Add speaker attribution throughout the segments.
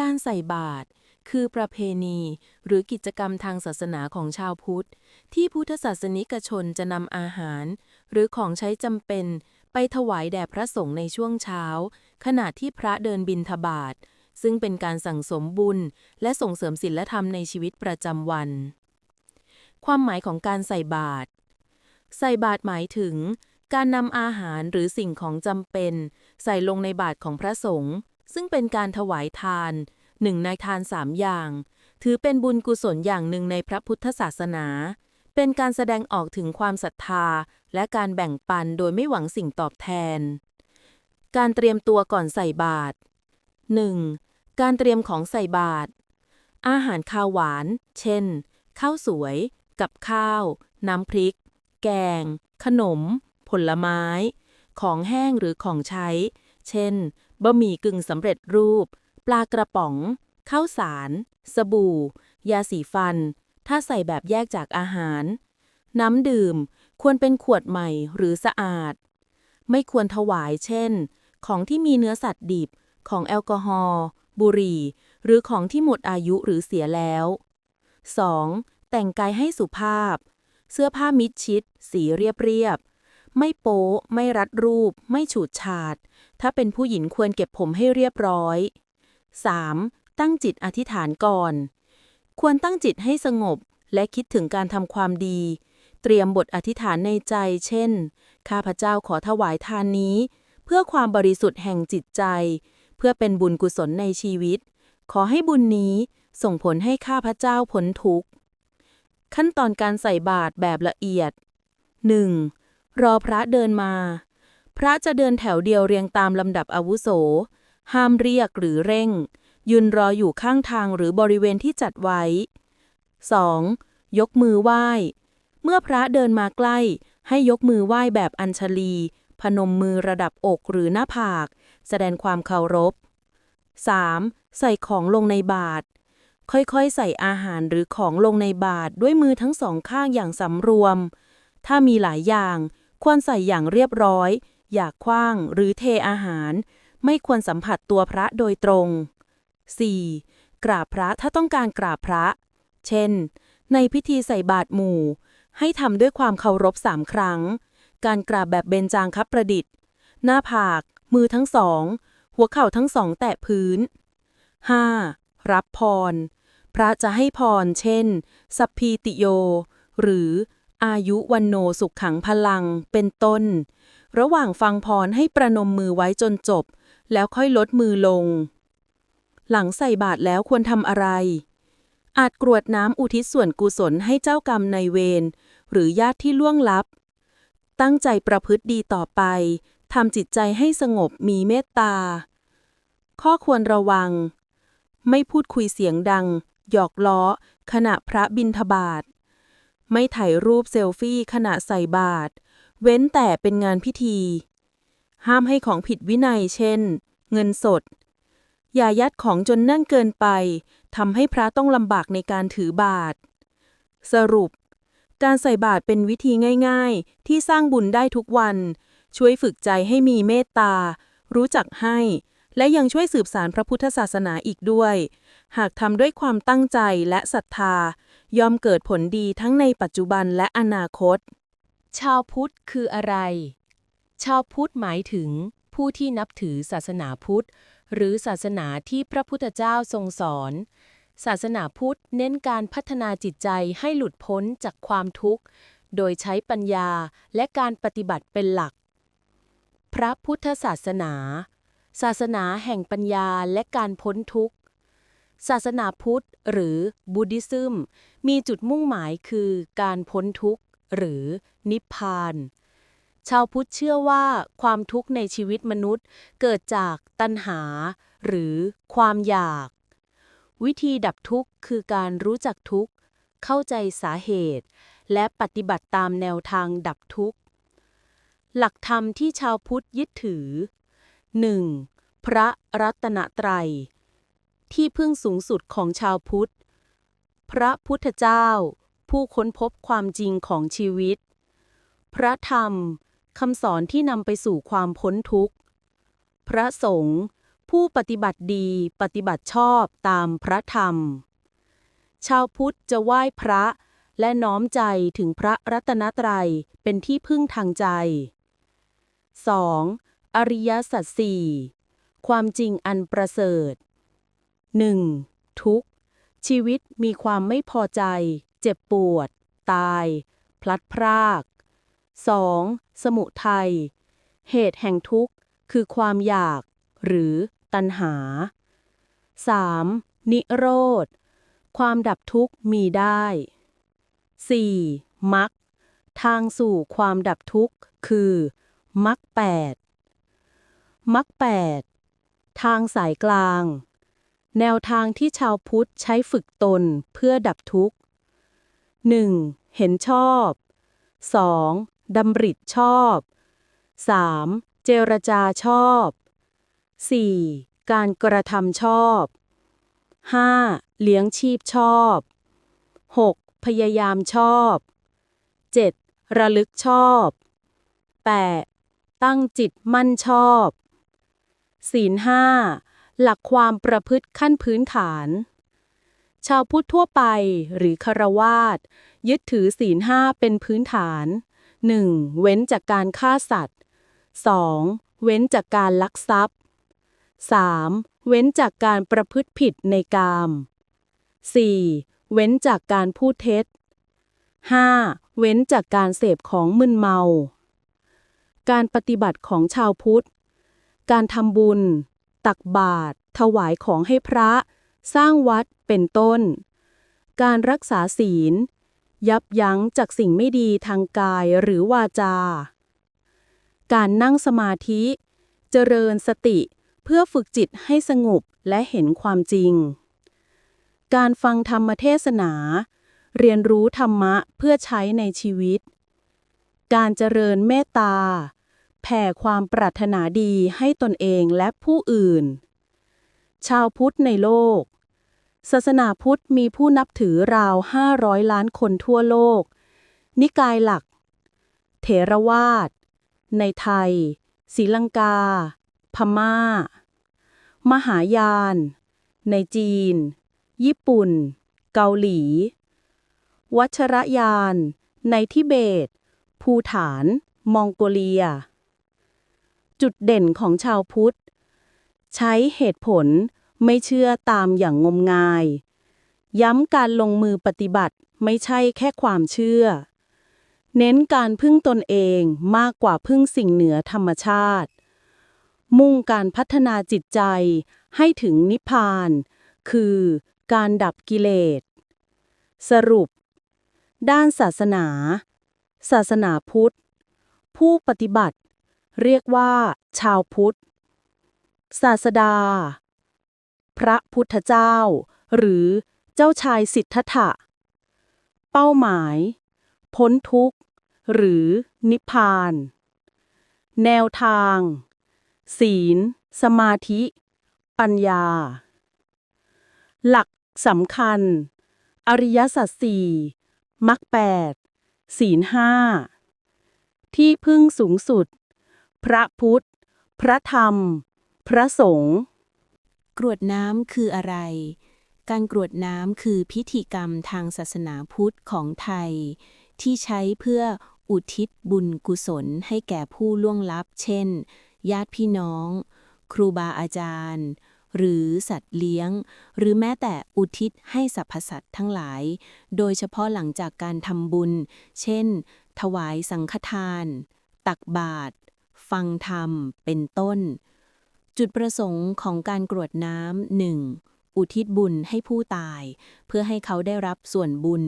Speaker 1: การใส่บาตรคือประเพณี หรือกิจกรรมทางศาสนาของชาวพุทธ ที่พุทธศาสนิกชนจะนำอาหาร หรือของใช้จำเป็นไปถวายแด่พระสงฆ์ในช่วงเช้า ขณะที่พระเดินบิณฑบาตซึ่งเป็นการสั่งสมบุญ และส่งเสริมศีลธรรมในชีวิตประจำวัน ความหมายของการใส่บาตรใส่บาตรหมายถึง การนำอาหารหรือสิ่งของจำเป็น ใส่ลงในบาตรของพระสงฆ์ ซึ่งเป็นการถวายทานหนึ่งในทานสามอย่าง ถือเป็นบุญกุศลอย่างหนึ่งในพระพุทธศาสนา เป็นการแสดงออกถึงความศรัทธา และการแบ่งปันโดยไม่หวังสิ่งตอบแทน การเตรียมตัวก่อนใส่บาตร 1. การเตรียมของใส่บาตร อาหารคาวหวาน เช่น ข้าวสวย กับข้าว น้ำพริก แกง ขนม ผลไม้ ของแห้งหรือของใช้ เช่น บะหมี่กึ่งสำเร็จรูป ปลากระป๋อง ข้าวสาร สบู่ ยาสีฟัน ถ้าใส่แบบแยกจากอาหาร น้ำดื่มควรเป็นขวดใหม่หรือสะอาด ไม่ควรถวายเช่น ของที่มีเนื้อสัตว์ดิบ ของแอลกอฮอล์บุหรี่ หรือของที่หมดอายุหรือเสียแล้ว 2. แต่งกายให้สุภาพ เสื้อผ้ามิดชิด สีเรียบเรียบ ไม่โป๊ะไม่รัดรูป ไม่ฉูดฉาด ถ้าเป็นผู้หญิงควรเก็บผมให้เรียบร้อย 3. ตั้งจิตอธิษฐานก่อน ควรตั้งจิตให้สงบและคิดถึงการทำความดี เตรียมบทอธิษฐานในใจ เช่น ข้าพเจ้าขอถวายทานนี้ เพื่อความบริสุทธิ์แห่งจิตใจ เพื่อเป็นบุญกุศลในชีวิต ขอให้บุญนี้ส่งผลให้ข้าพเจ้าพ้นทุกข์ ขั้นตอนการใส่บาตรแบบละเอียด 1. รอพระเดินมา พระจะเดินแถวเดียวเรียงตามลำดับอาวุโส ห้ามเรียกหรือเร่ง ยืนรออยู่ข้างทางหรือบริเวณที่จัดไว้ 2. ยกมือไหว้ เมื่อพระเดินมาใกล้ ให้ยกมือไหว้แบบอัญชลี พนมมือระดับอกหรือหน้าผาก แสดงความเคารพ 3. ใส่ของลงในบาตรค่อยๆ ใส่อาหารหรือของลงในบาตรด้วยมือทั้งสองข้างอย่างสำรวม ถ้ามีหลายอย่าง ควรใส่อย่างเรียบร้อย อย่าคว้างหรือเทอาหาร ไม่ควรสัมผัสตัวพระโดยตรง 4. กราบพระถ้าต้องการกราบพระ เช่น ในพิธีใส่บาตรหมู่ ให้ทำด้วยความเคารพสามครั้ง การกราบแบบเบญจางคประดิษฐ์ หน้าผาก มือทั้งสอง หัวเข่าทั้งสองแตะพื้น 5. รับพร พระจะให้พร เช่น สัพพีติโย หรือ อายุวันโนสุขขังพลัง เป็นต้น ระหว่างฟังพรให้ประนมมือไว้จนจบ แล้วค่อยลดมือลง หลังใส่บาตรแล้วควรทำอะไร อาจกรวดน้ำอุทิศส่วนกุศลให้เจ้ากรรมในเวร หรือญาติที่ล่วงลับ ตั้งใจประพฤติดีต่อไป ทำจิตใจให้สงบมีเมตตา ข้อควรระวัง ไม่พูดคุยเสียงดัง หยอกล้อ ขณะพระบิณฑบาต ไม่ถ่ายรูปเซลฟี่ขณะใส่บาตรเว้นแต่เป็นงานพิธี ห้ามให้ของผิดวินัยเช่น เงินสด อย่ายัดของจนแน่นเกินไปทำให้พระต้องลำบากในการถือบาตรสรุป การใส่บาตรเป็นวิธีง่าย ๆ ที่สร้างบุญได้ทุกวัน ช่วยฝึกใจให้มีเมตตา รู้จักให้ และยังช่วยสืบสานพระพุทธศาสนาอีกด้วย หากทำด้วยความตั้งใจและศรัทธา ย่อมเกิดผลดีทั้งในปัจจุบันและอนาคต
Speaker 2: ชาวพุทธคืออะไร ชาวพุทธหมายถึงผู้ที่นับถือศาสนาพุทธ หรือศาสนาที่พระพุทธเจ้าทรงสอน ศาสนาพุทธเน้นการพัฒนาจิตใจให้หลุดพ้นจากความทุกข์ โดยใช้ปัญญาและการปฏิบัติเป็นหลัก พระพุทธศาสนา ศาสนาแห่งปัญญาและการพ้นทุกข์ ศาสนาพุทธ หรือบูดิซึม มีจุดมุ่งหมายคือการพ้นทุกข์ หรือนิพพาน ชาวพุทธเชื่อว่าความทุกข์ในชีวิตมนุษย์ เกิดจากตัณหา หรือความอยาก วิธีดับทุกข์คือการรู้จักทุกข์ เข้าใจสาเหตุ และปฏิบัติตามแนวทางดับทุกข์ หลักธรรมที่ชาวพุทธยึดถือ 1. พระรัตนตรัย ที่พึ่งสูงสุดของชาวพุทธ พระพุทธเจ้า ผู้ค้นพบความจริงของชีวิต พระธรรมคำสอนที่นำไปสู่ความพ้นทุกข์ พระสงฆ์ผู้ปฏิบัติดีปฏิบัติชอบตามพระธรรม ชาวพุทธจะไหว้พระและน้อมใจถึงพระรัตนตรัยเป็นที่พึ่งทางใจ 2. อริยสัจสี่ความจริงอันประเสริฐ 1. ทุกข์ ชีวิตมีความไม่พอใจ เจ็บปวด ตาย พลัดพราก 2. สมุทัย เหตุแห่งทุกข์ คือความอยาก หรือตัณหา 3. นิโรธ ความดับทุกข์มีได้ 4. มรรคทางสู่ความดับทุกข์ คือมรรคแปดมรรคแปดทางสายกลาง แนวทางที่ชาวพุทธใช้ฝึกตนเพื่อดับทุกข์ 1. เห็นชอบ 2. ดำริชอบ 3. เจรจาชอบ 4. การกระทำชอบ 5. เลี้ยงชีพชอบ 6. พยายามชอบ 7. ระลึกชอบ 8. ตั้งจิตมั่นชอบ ศีลห้า หลักความประพฤติขั้นพื้นฐาน ชาวพุทธทั่วไปหรือคารวาสยึดถือศีลห้าเป็นพื้นฐาน 1. เว้นจากการฆ่าสัตว์ 2. เว้นจากการลักทรัพย์ 3. เว้นจากการประพฤติผิดในกาม 4. เว้นจากการพูดเท็จ 5. เว้นจากการเสพของมึนเมา การปฏิบัติของชาวพุทธ การทำบุญ ตักบาตรถวายของให้พระ สร้างวัดเป็นต้น การรักษาศีล ยับยั้งจากสิ่งไม่ดีทางกายหรือวาจา การนั่งสมาธิ เจริญสติเพื่อฝึกจิตให้สงบและเห็นความจริง การฟังธรรมเทศนา เรียนรู้ธรรมะเพื่อใช้ในชีวิต การเจริญเมตตา แผ่ความปรารถนาดีให้ตนเองและผู้อื่น ชาวพุทธในโลก ศาสนาพุทธมีผู้นับถือราว 500 ล้านคนทั่วโลก นิกายหลัก เถรวาท ในไทยศรีลังกา พม่า มหายาน ในจีน ญี่ปุ่น เกาหลี วัชรยาน ในทิเบต ภูฐาน มองโกเลีย จุดเด่นของชาวพุทธ ใช้เหตุผลไม่เชื่อตามอย่างงมงาย ย้ำการลงมือปฏิบัติไม่ใช่แค่ความเชื่อ เน้นการพึ่งตนเองมากกว่าพึ่งสิ่งเหนือธรรมชาติ มุ่งการพัฒนาจิตใจให้ถึงนิพพาน คือการดับกิเลส สรุป ด้านศาสนา ศาสนาพุทธ ผู้ปฏิบัติ เรียกว่า ชาวพุทธ ศาสดา พระพุทธเจ้า หรือเจ้าชายสิทธัตถะ เป้าหมาย พ้นทุกข์ หรือนิพพาน แนวทาง ศีล สมาธิ ปัญญา หลักสำคัญ อริยสัจสี่มรรคแปดศีลห้าที่พึ่งสูงสุด พระพุทธ พระธรรม พระสงฆ์
Speaker 3: กรวดน้ำคืออะไร การกรวดน้ำคือพิธีกรรมทางศาสนาพุทธของไทย ที่ใช้เพื่ออุทิศบุญกุศลให้แก่ผู้ล่วงลับ เช่น ญาติพี่น้อง ครูบาอาจารย์ หรือสัตว์เลี้ยง หรือแม้แต่อุทิศให้สรรพสัตว์ทั้งหลาย โดยเฉพาะหลังจากการทำบุญ เช่น ถวายสังฆทาน ตักบาตร ฟังธรรม เป็นต้น จุดประสงค์ของการกรวดน้ำหนึ่งอุทิศบุญให้ผู้ตาย เพื่อให้เขาได้รับส่วนบุญ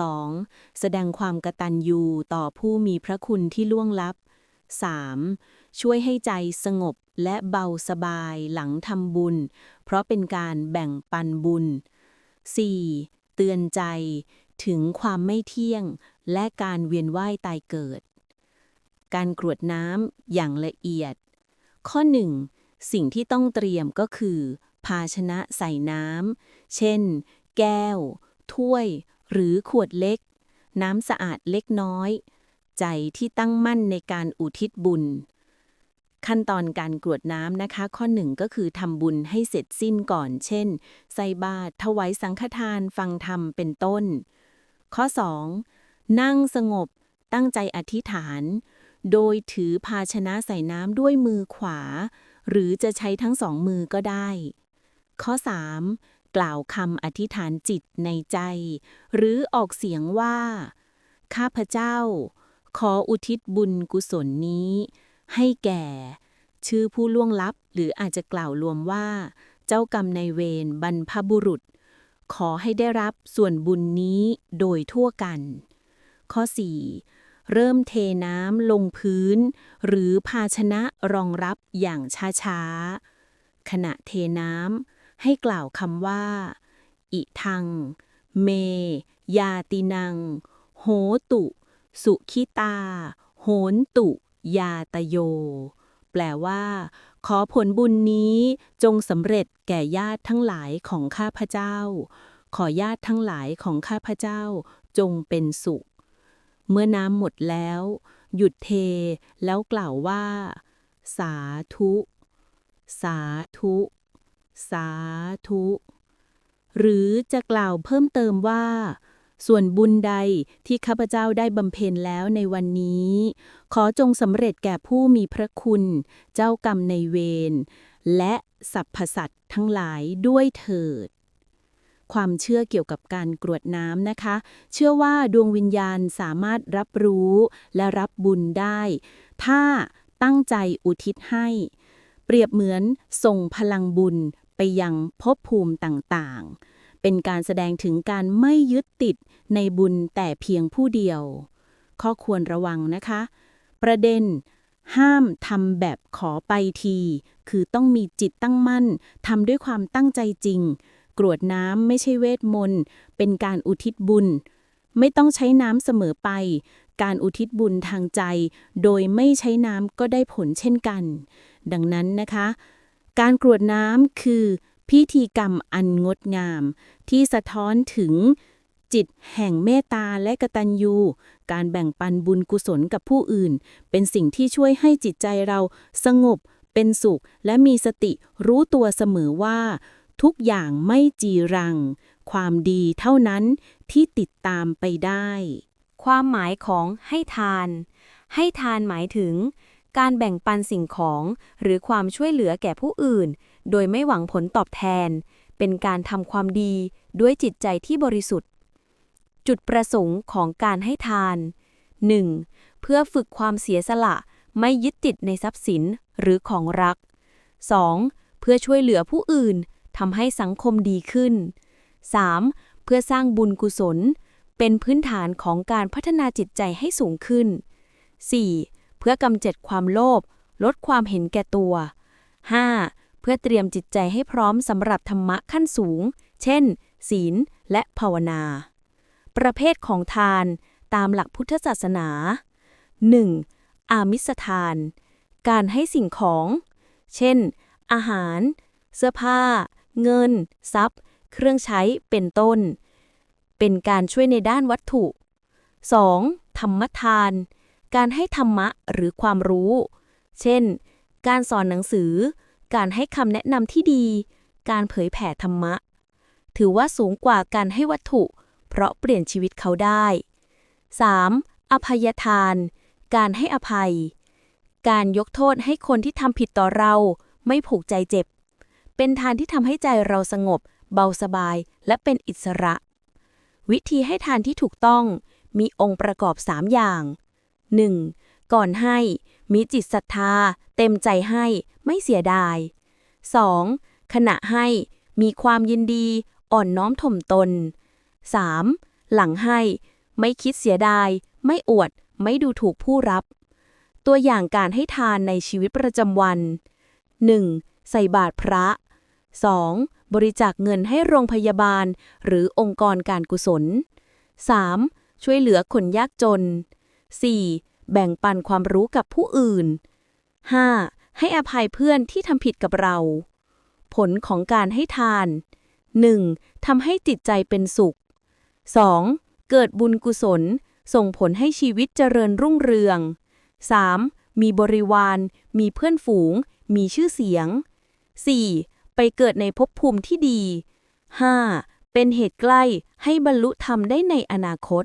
Speaker 3: 2. แสดงความกตัญญูต่อผู้มีพระคุณที่ล่วงลับ 3. ช่วยให้ใจสงบและเบาสบายหลังทำบุญ เพราะเป็นการแบ่งปันบุญ 4. เตือนใจถึงความไม่เที่ยงและการเวียนว่ายตายเกิด การกรวดน้ำอย่างละเอียด ข้อ 1. สิ่งที่ต้องเตรียมก็คือ ภาชนะใส่น้ำ เช่น แก้ว ถ้วย หรือขวดเล็ก น้ำสะอาดเล็กน้อย ใจที่ตั้งมั่นในการอุทิศบุญ ขั้นตอนการกรวดน้ำนะคะ ข้อหนึ่งก็คือทำบุญให้เสร็จสิ้นก่อน เช่น ใส่บาตรถวายสังฆทานฟังธรรมเป็นต้น ข้อ 2. นั่งสงบตั้งใจอธิษฐาน โดยถือภาชนะใส่น้ำด้วยมือขวา หรือจะใช้ทั้งสองมือก็ได้ ข้อ 3. กล่าวคำอธิษฐานจิตในใจ หรือออกเสียงว่า ข้าพเจ้า ขออุทิศบุญกุศลนี้ ให้แก่ ชื่อผู้ล่วงลับ หรืออาจจะกล่าวรวมว่า เจ้ากรรมในเวรบรรพบุรุษ ขอให้ได้รับส่วนบุญนี้โดยทั่วกัน ข้อ 4. เริ่มเทน้ำลงพื้น หรือภาชนะรองรับอย่างช้าๆ ขณะเทน้ำให้กล่าวคำว่า อิทัง เม ยาตินัง โหตุ สุขิตา โหนตุ ยาตโย แปลว่า ขอผลบุญนี้จงสำเร็จแก่ญาติทั้งหลายของข้าพเจ้า ขอญาติทั้งหลายของข้าพเจ้าจงเป็นสุข เมื่อน้ำหมดแล้ว หยุดเทแล้วกล่าวว่า สาธุ สาธุ สาธุ หรือจะกล่าวเพิ่มเติมว่า ส่วนบุญใดที่ข้าพเจ้าได้บำเพ็ญแล้วในวันนี้ ขอจงสำเร็จแก่ผู้มีพระคุณ เจ้ากรรมในเวรและสรรพสัตว์ทั้งหลายด้วยเถิด ความเชื่อเกี่ยวกับการกรวดน้ำนะคะ เชื่อว่าดวงวิญญาณสามารถรับรู้และรับบุญได้ ถ้าตั้งใจอุทิศให้ เปรียบเหมือนส่งพลังบุญไปยังภพภูมิต่างๆ เป็นการแสดงถึงการไม่ยึดติดในบุญแต่เพียงผู้เดียว ข้อควรระวังนะคะ ประเด็นห้ามทำแบบขอไปที คือต้องมีจิตตั้งมั่นทำด้วยความตั้งใจจริง กรวดน้ำไม่ใช่เวทมนต์ เป็นการอุทิศบุญ ไม่ต้องใช้น้ำเสมอไป การอุทิศบุญทางใจ โดยไม่ใช้น้ำก็ได้ผลเช่นกัน ดังนั้นนะคะ การกรวดน้ำคือ พิธีกรรมอันงดงาม ที่สะท้อนถึงจิตแห่งเมตตาและกตัญญู การแบ่งปันบุญกุศลกับผู้อื่น เป็นสิ่งที่ช่วยให้จิตใจเราสงบ เป็นสุข และมีสติรู้ตัวเสมอว่า ทุกอย่างไม่จีรัง ความดีเท่านั้นที่ติดตามไปได้
Speaker 4: ความหมายของให้ทาน ให้ทานหมายถึง การแบ่งปันสิ่งของหรือความช่วยเหลือแก่ผู้อื่น โดยไม่หวังผลตอบแทน เป็นการทำความดีด้วยจิตใจที่บริสุทธิ์ จุดประสงค์ของการให้ทาน 1. เพื่อฝึกความเสียสละไม่ยึดติดในทรัพย์สินหรือของรัก 2. เพื่อช่วยเหลือผู้อื่น ทำให้สังคมดีขึ้น 3. เพื่อสร้างบุญกุศล เป็นพื้นฐานของการพัฒนาจิตใจให้สูงขึ้น 4. เพื่อกำจัดความโลภลดความเห็นแก่ตัว 5. เพื่อเตรียมจิตใจให้พร้อมสำหรับธรรมะขั้นสูง เช่น ศีลและภาวนา ประเภทของทานตามหลักพุทธศาสนา 1. อามิสทาน การให้สิ่งของ เช่น อาหาร เสื้อผ้า เงิน ทรัพย์ เครื่องใช้เป็นต้น เป็นการช่วยในด้านวัตถุ 2. ธรรมทาน การให้ธรรมะหรือความรู้ เช่น การสอนหนังสือ การให้คำแนะนำที่ดี การเผยแผ่ธรรมะ ถือว่าสูงกว่าการให้วัตถุ เพราะเปลี่ยนชีวิตเขาได้ 3. อภัยทาน การให้อภัย การยกโทษให้คนที่ทำผิดต่อเรา ไม่ผูกใจเจ็บ เป็นทานที่ทำให้ใจเราสงบ เบาสบาย และเป็นอิสระ วิธีให้ทานที่ถูกต้องมีองค์ประกอบ 3 อย่าง 1. ก่อนให้ มีจิตศรัทธา เต็มใจให้ ไม่เสียดาย 2. ขณะให้ มีความยินดี อ่อนน้อมถ่อมตน 3. หลังให้ ไม่คิดเสียดาย ไม่อวด ไม่ดูถูกผู้รับ ตัวอย่างการให้ทานในชีวิตประจำวัน 1. ใส่บาตรพระ 2. บริจาคเงินให้โรงพยาบาล หรือองค์กรการกุศล 3. ช่วยเหลือคนยากจน 4. แบ่งปันความรู้กับผู้อื่น 5. ให้อภัยเพื่อนที่ทำผิดกับเรา ผลของการให้ทาน 1. ทำให้จิตใจเป็นสุข 2. เกิดบุญกุศล ส่งผลให้ชีวิตเจริญรุ่งเรือง 3. มีบริวาร มีเพื่อนฝูง มีชื่อเสียง 4. ไปเกิดในภพภูมิที่ดี 5. เป็นเหตุใกล้ให้บรรลุธรรมได้ในอนาคต